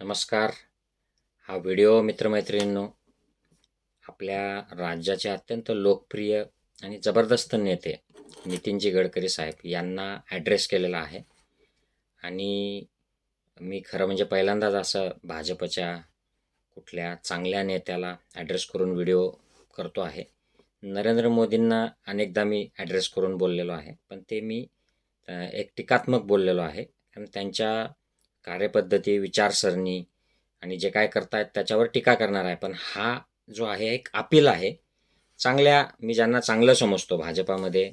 नमस्कार. हा व्हिडिओ मित्रमैत्रिणींनो आपल्या राज्याचे अत्यंत लोकप्रिय आणि जबरदस्त नेते नितीनजी गडकरी साहेब यांना ॲड्रेस केलेला आहे. आणि मी खरं म्हणजे पहिल्यांदाच असं भाजपच्या कुठल्या चांगल्या नेत्याला ॲड्रेस करून व्हिडिओ करतो आहे. नरेंद्र मोदींना अनेकदा मी ॲड्रेस करून बोललेलो आहे. पण ते मी एक टीकात्मक बोललेलो आहे. कारण त्यांच्या कार्यपद्धती विचारसरणी आणि जे काय करतायत त्याच्यावर टीका करणार आहे. पण हा जो आहे एक अपील आहे. चांगल्या मी ज्यांना चांगलं समजतो भाजपामध्ये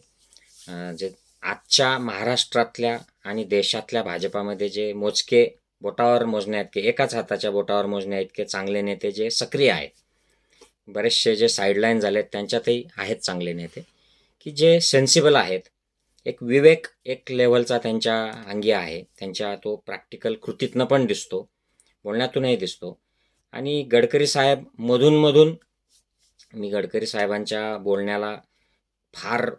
जे आजच्या महाराष्ट्रातल्या आणि देशातल्या भाजपामध्ये जे मोजके बोटावर मोजण्या इतके एकाच हाताच्या बोटावर मोजण्या इतके चांगले नेते जे सक्रिय आहेत. बरेचसे जे साईडलाईन झालेत त्यांच्यातही आहेत चांगले नेते की जे सेन्सिबल आहेत. एक विवेक एक लेवलचा त्यांच्या अंगी आहे. त्यांच्या तो प्रॅक्टिकल कृतीतनं पण दिसतो बोलण्यातूनही दिसतो. आणि गडकरी साहेब मधूनमधून मी गडकरी साहेबांच्या बोलण्याला फार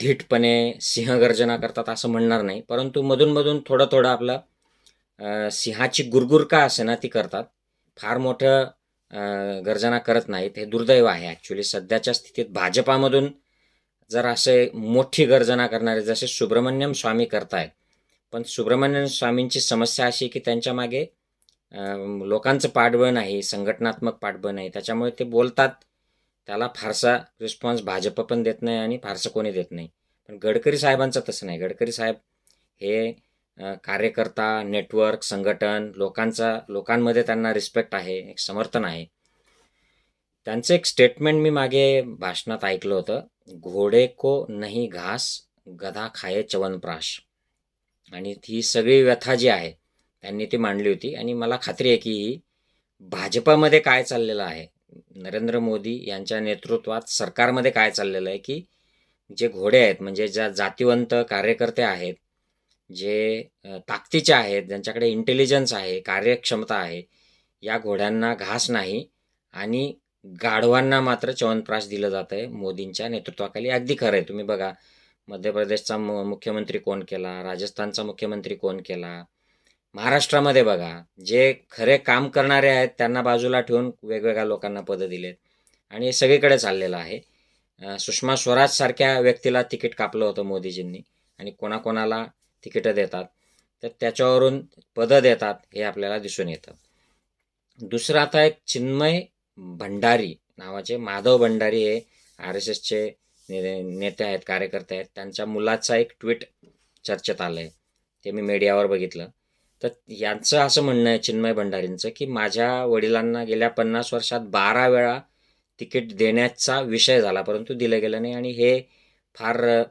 धीटपणे सिंहगर्जना करतात असं म्हणणार नाही. परंतु मधूनमधून थोडं थोडं आपलं सिंहाची गुरगुर का असे ना ती करतात. फार मोठं गर्जना करत नाहीत. हे दुर्दैव आहे. ॲक्च्युली सध्याच्या स्थितीत भाजपामधून जर असे मोठी गर्जना करणारे जसे सुब्रमण्यम स्वामी करतायत पण सुब्रमण्यम स्वामींची समस्या अशी की त्यांच्या मागे लोकांचं पाठबळ नाही संघटनात्मक पाठबळ नाही. त्याच्यामुळे ते बोलतात त्याला फारसा रिस्पॉन्स भाजप पण देत नाही आणि फारसं कोणी देत नाही. पण गडकरी साहेबांचं तसं नाही. गडकरी साहेब हे कार्यकर्ता नेटवर्क संघटन लोकांचा लोकांमध्ये त्यांना रिस्पेक्ट आहे एक समर्थन आहे. त्यांचं एक स्टेटमेंट मी मागे भाषणात ऐकलं होतं. घोडे को नाही घास गधा खाये च्यवनप्राश आणि ही सगळी व्यथा जी आहे त्यांनी ती मांडली होती. आणि मला खात्री आहे की ही भाजपामध्ये काय चाललेलं आहे? नरेंद्र मोदी यांच्या नेतृत्वात सरकारमध्ये काय चाललेलं आहे की जे घोडे आहेत म्हणजे ज्या जातीवंत कार्यकर्ते आहेत जे ताकदीचे आहेत ज्यांच्याकडे इंटेलिजन्स आहे कार्यक्षमता आहे या घोड्यांना घास नाही आणि गाढवांना मात्र च्यवनप्राश दिलं जात आहे. मोदींच्या नेतृत्वाखाली अगदी खरं आहे. तुम्ही बघा मध्य प्रदेशचा मुख्यमंत्री कोण केला? राजस्थानचा मुख्यमंत्री कोण केला? महाराष्ट्रामध्ये बघा जे खरे काम करणारे आहेत त्यांना बाजूला ठेवून वेगवेगळ्या लोकांना पदं दिलेत. आणि हे सगळीकडे चाललेलं आहे. सुषमा स्वराजसारख्या व्यक्तीला तिकीट कापलं होतं मोदीजींनी आणि कोणाकोणाला तिकीटं देतात. तर त्याच्यावरून पदं देतात हे आपल्याला दिसून येतं. दुसरं आता एक चिन्मय भंडारी नावाचे माधव भंडारी हे आर एस एसचे नेते आहेत कार्यकर्ते आहेत. त्यांच्या मुलाचा एक ट्विट चर्चेत आलं आहे ते मी मीडियावर बघितलं. तर यांचं असं म्हणणं आहे चिन्मय भंडारींचं की माझ्या वडिलांना गेल्या पन्नास वर्षात बारा वेळा तिकीट देण्याचा विषय झाला परंतु दिलं गेलं नाही. आणि हे फार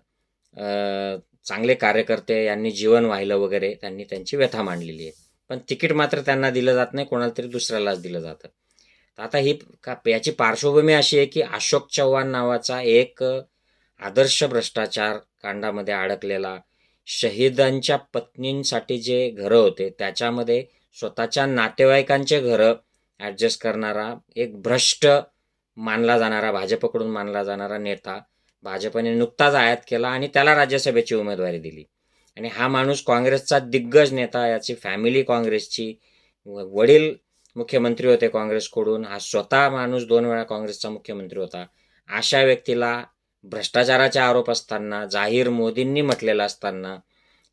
चांगले कार्यकर्ते यांनी जीवन वाहिलं वगैरे त्यांनी त्यांची व्यथा मांडलेली आहे. पण तिकीट मात्र त्यांना दिलं जात नाही कोणाला तरी दुसऱ्यालाच दिलं जातं. तर आता ही का याची पार्श्वभूमी अशी आहे की अशोक चव्हाण नावाचा एक आदर्श भ्रष्टाचार कांडामध्ये अडकलेला शहीदांच्या पत्नींसाठी जे घरं होते त्याच्यामध्ये स्वतःच्या नातेवाईकांचे घरं ॲडजस्ट करणारा एक भ्रष्ट मानला जाणारा भाजपकडून मानला जाणारा नेता भाजपने नुकताच आयात केला आणि त्याला राज्यसभेची उमेदवारी दिली. आणि हा माणूस काँग्रेसचा दिग्गज नेता याची फॅमिली काँग्रेसची व- वडील मुख्यमंत्री होते काँग्रेसकडून. हा स्वतः माणूस दोन वेळा काँग्रेसचा मुख्यमंत्री होता. अशा व्यक्तीला भ्रष्टाचाराचे आरोप असताना जाहीर मोदींनी म्हटलेला असताना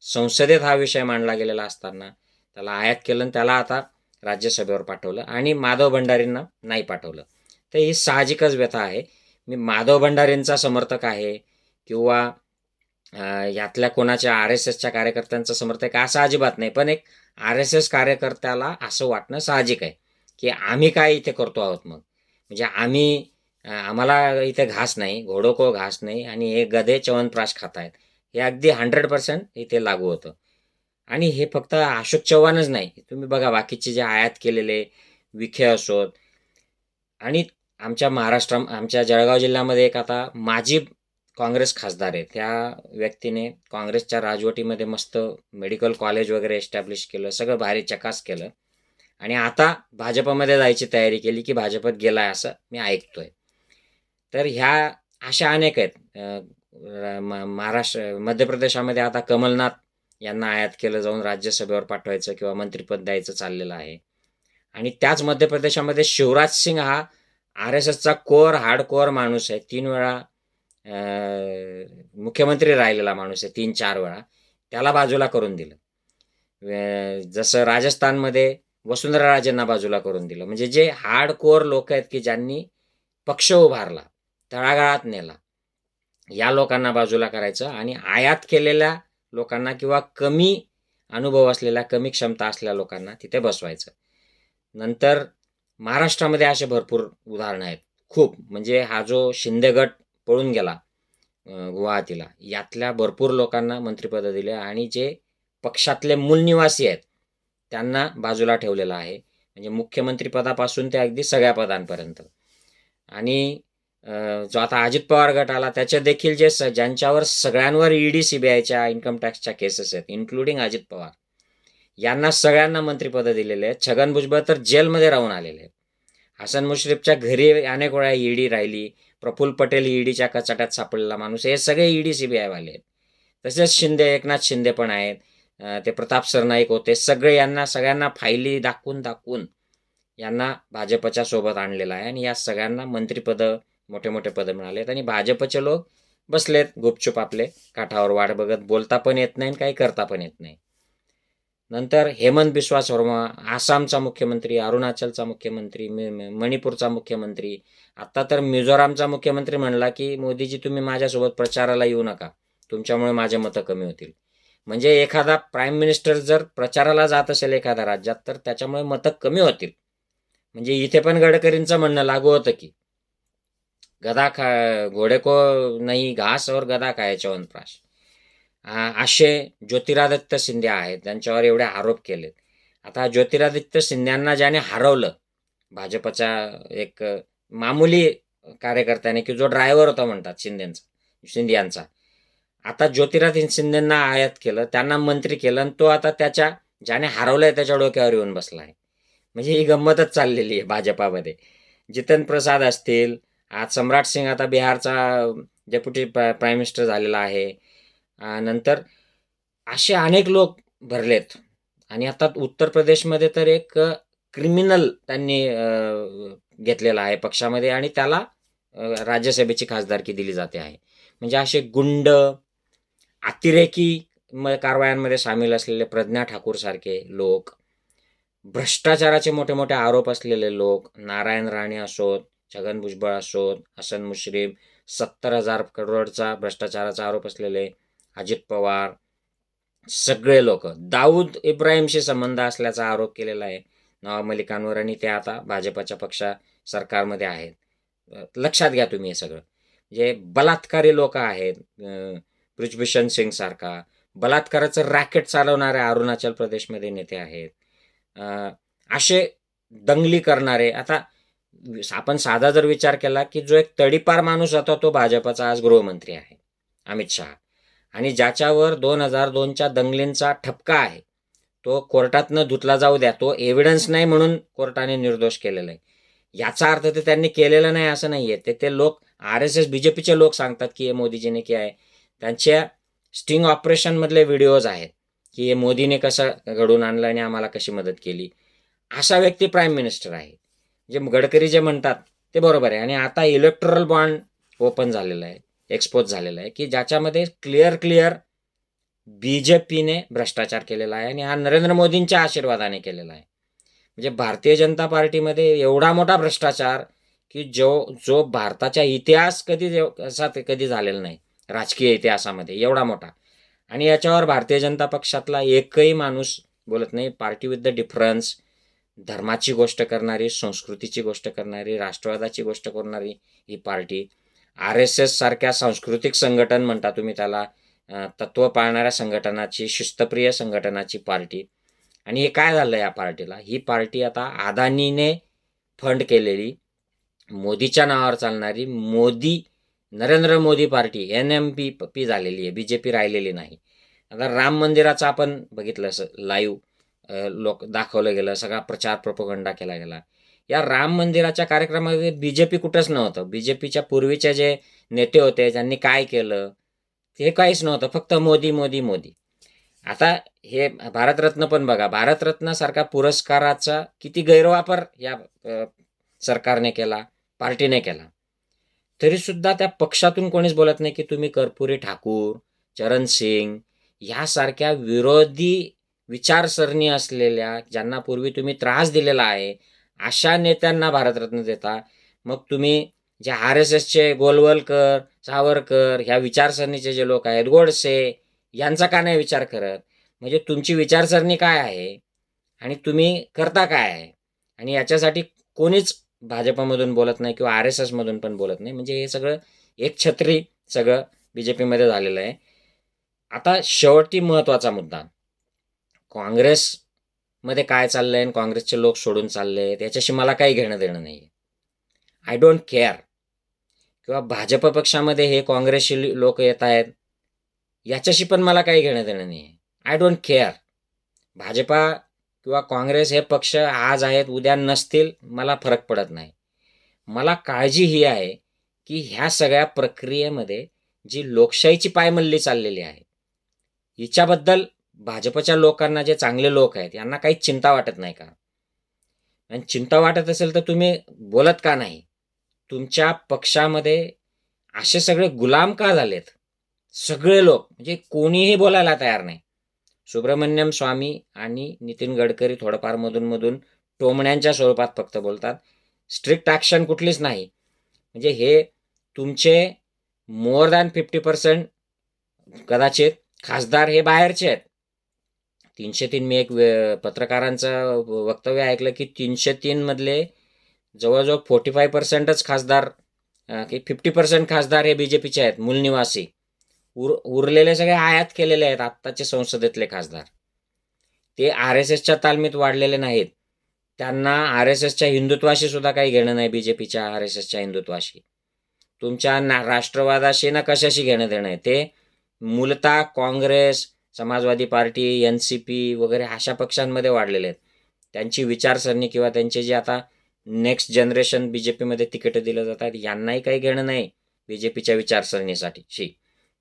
संसदेत हा विषय मांडला गेलेला असताना त्याला आयात केलं आणि त्याला आता राज्यसभेवर पाठवलं आणि माधव भंडारींना नाही पाठवलं. तर ही साहजिकच व्यथा आहे. मी माधव भंडारींचा समर्थक आहे किंवा यातल्या कोणाच्या आर एस एसच्या कार्यकर्त्यांचं समर्थक आहे असं अजिबात नाही. पण एक आर एस एस कार्यकर्त्याला असं वाटणं साहजिक आहे की आम्ही काय इथे करतो आहोत मग? म्हणजे आम्ही आम्हाला इथे घास नाही घोडोको घास नाही आणि हे गधे च्यवनप्राश खात आहेत हे अगदी हंड्रेड पर्सेंट इथे लागू होतं. आणि हे फक्त अशोक चव्हाणच नाही. तुम्ही बघा बाकीचे जे आयात केलेले विखे असोत. आणि आमच्या महाराष्ट्रा आमच्या जळगाव जिल्ह्यामध्ये एक आता माजी काँग्रेस खासदार आहे त्या व्यक्तीने काँग्रेसच्या राजवटीमध्ये मस्त मेडिकल कॉलेज वगैरे एस्टॅब्लिश केलं सगळं भारी चकास केलं. आणि आता भाजपमध्ये जायची तयारी केली की भाजपत गेला आहे असं मी ऐकतोय. तर ह्या अशा अनेक आहेत. म- महाराष्ट्र मध्य प्रदेशामध्ये आता कमलनाथ यांना आयात केलं जाऊन राज्यसभेवर पाठवायचं किंवा मंत्रिपद द्यायचं चाललेलं आहे. आणि त्याच मध्य प्रदेशामध्ये शिवराज सिंग हा आर एस एसचा कोर हार्ड कोअर माणूस आहे. तीन वेळा मुख्यमंत्री राहिलेला माणूस आहे तीन चार वेळा. त्याला बाजूला करून दिलं. जसं राजस्थानमध्ये वसुंधरा राजेंना बाजूला करून दिलं. म्हणजे जे हार्डकोअर लोक आहेत की ज्यांनी पक्ष उभारला तळागाळात नेला या लोकांना बाजूला करायचं आणि आयात केलेल्या लोकांना किंवा कमी अनुभव असलेल्या कमी क्षमता असलेल्या लोकांना तिथे बसवायचं. नंतर महाराष्ट्रामध्ये असे भरपूर उदाहरणं आहेत. खूप. म्हणजे हा जो शिंदेगट पळून गेला गुवाहाटीला. यातल्या भरपूर लोकांना मंत्रिपदं दिले आणि जे पक्षातले मूल निवासी आहेत त्यांना बाजूला ठेवलेलं आहे. म्हणजे मुख्यमंत्रीपदापासून ते अगदी सगळ्या पदांपर्यंत. आणि जो आता अजित पवार गट आला त्याच्या देखील जे स ज्यांच्यावर सगळ्यांवर ईडी सीबीआयच्या इन्कम टॅक्सच्या केसेस आहेत इन्क्लुडिंग अजित पवार यांना सगळ्यांना मंत्रिपदं दिलेले आहेत. छगन भुजबळ तर जेलमध्ये राहून आलेले आहेत. हसन मुश्रीफच्या घरी अनेक वेळा ईडी राहिली प्रफुल्ल पटेल ईडीच्या कचाट्यात सापडलेला माणूस हे सगळे ईडी बी आयवाले आहेत. तसेच शिंदे एकनाथ शिंदे पण आहेत. ते प्रताप सरनाईक होते. सगळे यांना सगळ्यांना फायली दाखवून दाखवून यांना भाजपच्या सोबत आणलेलं आहे. आणि या सगळ्यांना मंत्रिपदं मोठे मोठे पदं मिळालेत आणि भाजपचे लोक बसलेत गुपचूप आपले काठावर वाट बघत. बोलता पण येत नाही आणि काही करता पण येत नाही. नंतर हेमंत बिस्वा शर्मा आसामचा मुख्यमंत्री अरुणाचलचा मुख्यमंत्री मणिपूरचा मुख्यमंत्री. आत्ता तर मिझोरामचा मुख्यमंत्री म्हणला की मोदीजी तुम्ही माझ्यासोबत प्रचाराला येऊ नका. तुमच्यामुळे माझे मतं कमी होतील. म्हणजे एखादा प्राईम मिनिस्टर जर प्रचाराला जात असेल एखाद्या राज्यात तर त्याच्यामुळे मतं कमी होतील. म्हणजे इथे पण गडकरींचं म्हणणं लागू होतं की गदा खा घोडे को नाही घास और गदा खायच्या वनप्राश असे ज्योतिरादित्य शिंदे आहेत त्यांच्यावर एवढे आरोप केलेत. आता ज्योतिरादित्य शिंद्यांना ज्याने हरवलं भाजपचा एक मामूली कार्यकर्त्याने की जो ड्रायव्हर होता म्हणतात शिंदेंचा शिंदे यांचा आता ज्योतिरादित्य शिंदेंना आयात केलं त्यांना मंत्री केलं आणि तो आता त्याच्या ज्याने हरवलंय त्याच्या डोक्यावर येऊन बसला आहे म्हणजे ही गंमतच चाललेली आहे भाजपामध्ये. जितेंद्र प्रसाद असतील आज सम्राट सिंग आता बिहारचा डेप्युटी प्राईम मिनिस्टर झालेला आहे. नंतर असे अनेक लोक भरलेत. आणि आता उत्तर प्रदेशमध्ये तर एक क्रिमिनल त्यांनी घेतलेला आहे पक्षामध्ये आणि त्याला राज्यसभेची खासदारकी दिली जाते आहे. म्हणजे असे गुंड अतिरेकी म कारवायांमध्ये सामील असलेले प्रज्ञा ठाकूरसारखे लोक भ्रष्टाचाराचे मोठे मोठे आरोप असलेले लोक नारायण राणे असोत छगन भुजबळ असोत हसन मुश्रीफ सत्तर हजार करोडचा भ्रष्टाचाराचा आरोप असलेले अजित पवार सगळे लोक. दाऊद इब्राहिमशी संबंध असल्याचा आरोप केलेला आहे. नवाब मलिकांवर आणि ते आता भाजपच्या पक्षा सरकारमध्ये आहेत. लक्षात घ्या तुम्ही हे सगळं. जे बलात्कारी लोक आहेत ब्रिजभूषण सिंग सारखा बलात्काराचं रॅकेट चालवणारे अरुणाचल प्रदेशमध्ये नेते आहेत. असे दंगली करणारे आता आपण साधा जर विचार केला की जो एक तडीपार माणूस होता तो भाजपचा आज गृहमंत्री आहे अमित शहा. आणि ज्याच्यावर दोन हजार दोनच्या दंगलींचा ठपका आहे तो कोर्टातनं धुतला जाऊ द्या तो एव्हिडन्स नाही म्हणून कोर्टाने निर्दोष केलेला आहे. याचा अर्थ ते त्यांनी केलेलं नाही असं नाही आहे ते ते लोक R S S B J पीचे लोक सांगतात की हे मोदीजीने की आहे. त्यांच्या स्टिंग ऑपरेशनमधले व्हिडिओज आहेत की हे मोदीने कसं घडून आणलं आणि आम्हाला कशी मदत केली. असा व्यक्ती प्राईम मिनिस्टर आहे. जे गडकरी जे म्हणतात ते बरोबर आहे. आणि आता इलेक्ट्रल बॉन्ड ओपन झालेलं आहे. एक्सपोज झालेला आहे की ज्याच्यामध्ये क्लिअर क्लिअर बी जे पीने भ्रष्टाचार केलेला आहे आणि हा नरेंद्र मोदींच्या आशीर्वादाने केलेला आहे. म्हणजे भारतीय जनता पार्टीमध्ये एवढा मोठा भ्रष्टाचार की जो जो भारताच्या इतिहास कधी असा ते कधी झालेला नाही राजकीय इतिहासामध्ये एवढा मोठा. आणि याच्यावर भारतीय जनता पक्षातला एकही माणूस बोलत नाही. पार्टी विथ द डिफरन्स धर्माची गोष्ट करणारी संस्कृतीची गोष्ट करणारी राष्ट्रवादाची गोष्ट करणारी ही पार्टी आर एस एस सारख्या सांस्कृतिक संघटन म्हणता तुम्ही त्याला तत्त्व पाळणाऱ्या संघटनाची शिस्तप्रिय संघटनाची पार्टी. आणि हे काय झालं या पार्टीला? ही पार्टी आता अदानीने फंड केलेली मोदीच्या नावावर चालणारी Modi Narendra Modi party N M P P झालेली आहे बी जे पी राहिलेली नाही. आता राम मंदिराचं आपण बघितलं असं लाईव्ह लोक दाखवलं गेलं सगळा प्रचार प्रपोगंडा केला गेला. या राम मंदिराच्या कार्यक्रमामध्ये बी जे पी कुठंच नव्हतं. बी जे पीच्या पूर्वीचे जे नेते होते ज्यांनी काय केलं हे काहीच नव्हतं. फक्त मोदी मोदी मोदी. आता हे भारतरत्न पण बघा. भारतरत्नासारखा पुरस्काराचा किती गैरवापर या सरकारने केला पार्टीने केला. तरीसुद्धा त्या पक्षातून कोणीच बोलत नाही की तुम्ही कर्पुरी ठाकूर चरण सिंग ह्यासारख्या विरोधी विचारसरणी असलेल्या ज्यांना पूर्वी तुम्ही त्रास दिलेला आहे अशा नेत्यांना भारतरत्न देता. मग तुम्ही जे आर एस एसचे गोलवलकर सावरकर ह्या विचारसरणीचे जे लोक आहेत गोडसे यांचा का नाही विचार करत? म्हणजे तुमची विचारसरणी काय आहे? आणि तुम्ही करता काय आहे? आणि याच्यासाठी कोणीच भाजपमधून बोलत नाही किंवा आर एस एसमधून पण बोलत नाही. म्हणजे हे सगळं एक छत्री सगळं बी जे पीमध्ये झालेलं आहे. आता शेवटी महत्त्वाचा मुद्दा. काँग्रेस मध्ये काय चाललं आहे आणि काँग्रेसचे लोक सोडून चालले आहेत याच्याशी मला काही घेणं देणं नाही आय डोंट केअर किंवा भाजप पक्षामध्ये हे काँग्रेसशी लोक येत आहेत याच्याशी पण मला काही घेणं देणं नाही आहे आय डोंट केअर भाजपा किंवा काँग्रेस हे पक्ष आज आहेत उद्या नसतील मला फरक पडत नाही. मला काळजी ही आहे की ह्या सगळ्या प्रक्रियेमध्ये जी लोकशाहीची पायमल्ली चाललेली आहे हिच्याबद्दल भाजपच्या लोकांना जे चांगले लोक आहेत यांना काही चिंता वाटत नाही का? आणि चिंता वाटत असेल तर तुम्ही बोलत का नाही? तुमच्या पक्षामध्ये असे सगळे गुलाम का झालेत? सगळे लोक म्हणजे कोणीही बोलायला तयार नाही. सुब्रमण्यम स्वामी आणि नितीन गडकरी थोडंफार मधून मधून टोमण्यांच्या स्वरूपात फक्त बोलतात. स्ट्रिक्ट ॲक्शन कुठलीच नाही. म्हणजे हे तुमचे मोर दॅन फिफ्टी पर्सेंट कदाचित खासदार हे बाहेरचे आहेत. तीनशे तीन मी एक वे- पत्रकारांचं वक्तव्य ऐकलं की तीनशे तीनमधले जवळजवळ फोर्टी फाय पर्सेंटच खासदार की फिफ्टी पर्सेंट खासदार हे बी जे पीचे आहेत मूलनिवासी उर उरलेले सगळे आयात केलेले आहेत आत्ताचे संसदेतले खासदार. ते आर एस एसच्या तालमीत वाढलेले नाहीत. त्यांना आर एस एसच्या हिंदुत्वाशी सुद्धा काही घेणं नाही बी जे पीच्या आर एस एसच्या हिंदुत्वाशी. तुमच्या ना राष्ट्रवादाशी ना कशाशी घेणं देणं आहे? ते मूलतः Congress Samajwadi party N C P वगैरे अशा पक्षांमध्ये वाढलेले आहेत. त्यांची विचारसरणी किंवा त्यांचे जे आता नेक्स्ट जनरेशन बी जे पीमध्ये तिकीटं दिलं जातात यांनाही काही घेणं नाही बी जे पीच्या विचारसरणीसाठी. शी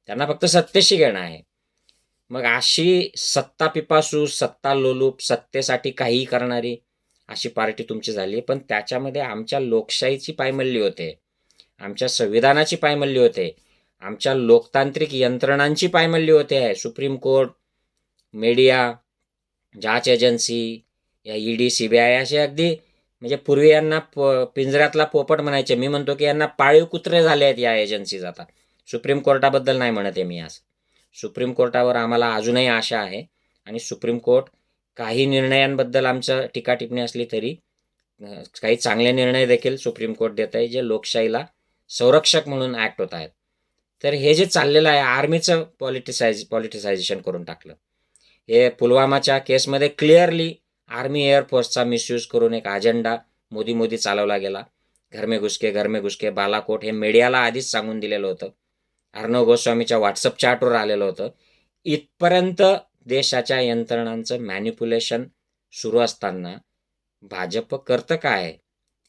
त्यांना फक्त सत्तेशी घेणं आहे. मग अशी सत्ता पिपासू सत्ता लोलूप सत्तेसाठी काहीही करणारी अशी पार्टी तुमची झाली पण त्याच्यामध्ये आमच्या लोकशाहीची पायमल्ली होते. आमच्या संविधानाची पायमल्ली होते. आमच्या लोकतांत्रिक यंत्रणांची पायमल्ली होते आहे. सुप्रीम कोर्ट मीडिया जाच एजन्सी या E D C B I असे अगदी म्हणजे पूर्वी यांना प पिंजऱ्यातला पोपट म्हणायचे. मी म्हणतो की यांना पाळीव कुत्रे झाले आहेत या एजन्सीज आता. सुप्रीम कोर्टाबद्दल नाही म्हणत आहे मी आज. सुप्रीम कोर्टावर आम्हाला अजूनही आशा आहे. आणि सुप्रीम कोर्ट काही निर्णयांबद्दल आमचं टीका टिप्पणी असली तरी काही चांगले निर्णय देखील सुप्रीम कोर्ट देत आहे जे लोकशाहीला संरक्षक म्हणून ॲक्ट होत आहेत. तर हे जे चाललेलं आहे आर्मीचं पॉलिटिसायझ पॉलिटिसायझेशन करून टाकलं. हे पुलवामाच्या केसमध्ये क्लिअरली आर्मी एअरफोर्सचा मिसयूज करून एक अजेंडा मोदी मोदी चालवला गेला. घरमे घुसके घरमे घुसके बालाकोट हे मीडियाला आधीच सांगून दिलेलं होतं. अर्णव गोस्वामीच्या व्हॉट्सअप चॅटवर आलेलं होतं. इथपर्यंत देशाच्या यंत्रणांचं मॅन्युप्युलेशन सुरू असताना भाजप करतं काय?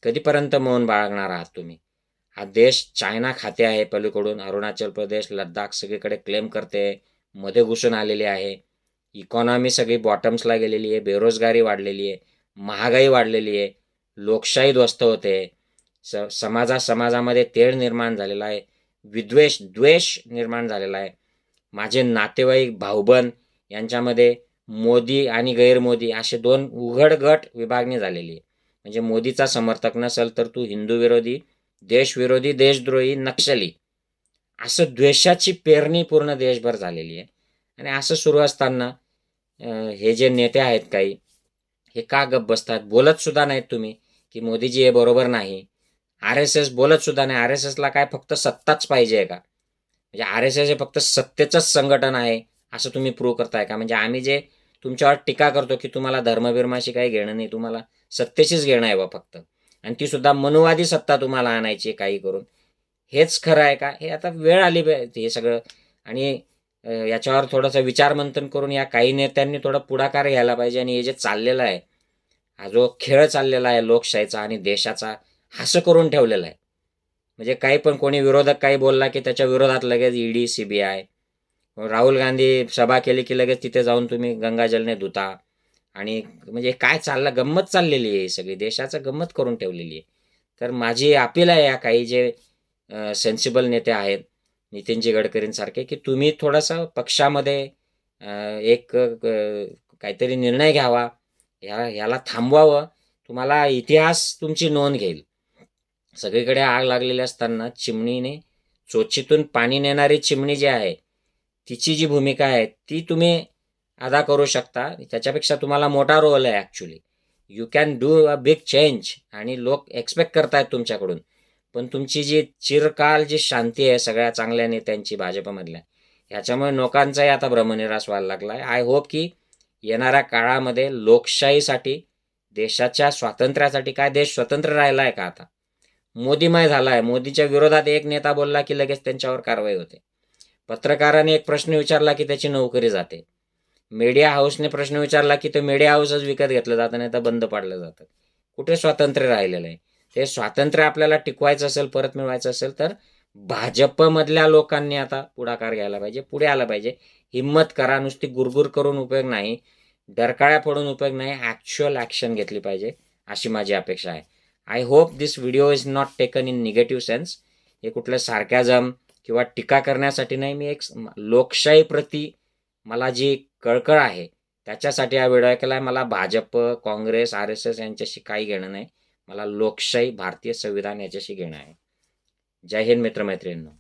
कधीपर्यंत मौन बाळगणार आहात तुम्ही? हा देश चायना खाते आहे पलीकडून. अरुणाचल प्रदेश लद्दाख सगळीकडे क्लेम करते. मध्ये घुसून आलेली आहे. इकॉनॉमी सगळी बॉटम्सला गेलेली आहे. बेरोजगारी वाढलेली आहे. महागाई वाढलेली आहे. लोकशाही ध्वस्त होते. स समाजा समाजामध्ये तेढ निर्माण झालेला आहे. विद्वेष द्वेष निर्माण झालेला आहे. माझे नातेवाईक भाऊबंद यांच्यामध्ये मोदी आणि गैरमोदी असे दोन उघड गट विभागणी झालेली आहे. म्हणजे मोदीचा समर्थक नसेल तर तू हिंदू विरोधी देशविरोधी देशद्रोही नक्षली. असं द्वेषाची पेरणी पूर्ण देशभर झालेली आहे. आणि असं सुरू असताना हे जे नेते आहेत काही हे का गप बसतात? बोलत सुद्धा नाहीत तुम्ही की मोदीजी हे बरोबर नाही. आर एस एस बोलत सुद्धा नाही. आर एस एसला काय फक्त सत्ताच पाहिजे आहे का? म्हणजे आर एस एस हे फक्त सत्तेचंच संघटन आहे असं तुम्ही प्रूव्ह करताय का? म्हणजे आम्ही जे तुमच्यावर टीका करतो की तुम्हाला धर्मबिर्माशी काही घेणं नाही तुम्हाला सत्तेशीच घेणं आहे बा फक्त. आणि ती सुद्धा मनुवादी सत्ता तुम्हाला आणायची आहे काही करून. हेच खरं आहे का? हे आता वेळ आली पाहिजे हे सगळं. आणि याच्यावर थोडंसं विचारमंथन करून या काही नेत्यांनी थोडा पुढाकार घ्यायला पाहिजे आणि हे जे चाललेलं आहे हा जो खेळ चाललेला आहे लोकशाहीचा आणि देशाचा हसं करून ठेवलेला आहे. म्हणजे काही पण कोणी विरोधक काही बोलला की त्याच्या विरोधात लगेच ED C B I Rahul Gandhi सभा केली की लगेच तिथे जाऊन तुम्ही गंगाजलने धुता. आणि म्हणजे काय चाललं गंमत चाललेली आहे सगळी. देशाचं गंमत करून ठेवलेली आहे. तर माझी अपील आहे या काही जे सेन्सिबल नेते आहेत नितीनजी गडकरींसारखे की तुम्ही थोडंसं पक्षामध्ये एक काहीतरी निर्णय घ्यावा. ह्या ह्याला थांबवावं. तुम्हाला इतिहास तुमची नोंद घेईल. सगळीकडे आग लागलेली असताना चिमणीने चोचीतून पाणी नेणारी चिमणी जी आहे तिची जी भूमिका आहे ती तुम्ही अदा करू शकता. त्याच्यापेक्षा तुम्हाला मोठा रोल आहे actually you can do a big change आणि लोक एक्सपेक्ट करतायत तुमच्याकडून. पण तुमची जी चिरकाल जी शांती आहे सगळ्या चांगल्या नेत्यांची भाजपमधल्या ह्याच्यामुळे लोकांचाही आता भ्रमनिराश व्हायला लागला आहे आय होप की येणाऱ्या काळामध्ये लोकशाहीसाठी देशाच्या स्वातंत्र्यासाठी काय देश स्वतंत्र राहिला आहे का आता? मोदीमय झाला आहे मोदीच्या विरोधात एक नेता बोलला की लगेच त्यांच्यावर कारवाई होते. पत्रकाराने एक प्रश्न विचारला की त्याची नोकरी जाते. मीडिया हाऊसने प्रश्न विचारला की ते मीडिया हाऊसच विकत घेतलं जातं नाही तर बंद पाडलं जातं. कुठे स्वातंत्र्य राहिलेलं आहे? ते स्वातंत्र्य आपल्याला टिकवायचं असेल परत मिळवायचं असेल तर भाजपमधल्या लोकांनी आता पुढाकार घ्यायला पाहिजे पुढे आलं पाहिजे. हिंमत करा नुसती गुरगुर करून उपयोग नाही डरकाळ्या पडून उपयोग नाही ॲक्च्युअल ॲक्शन घेतली पाहिजे अशी माझी अपेक्षा आहे. I hope this video is not taken in negative sense हे कुठलं सार्कॅझम किंवा टीका करण्यासाठी नाही मी एक लोकशाहीप्रती मला जी कळकळ आहे त्याच्यासाठी हा व्हिडिओ केला आहे मला Bhajap Congress R S S यांच्याशी काही घेणं नाही. मला लोकशाही भारतीय संविधान याच्याशी घेणं आहे. जय हिंद मित्रमैत्रिणींनो.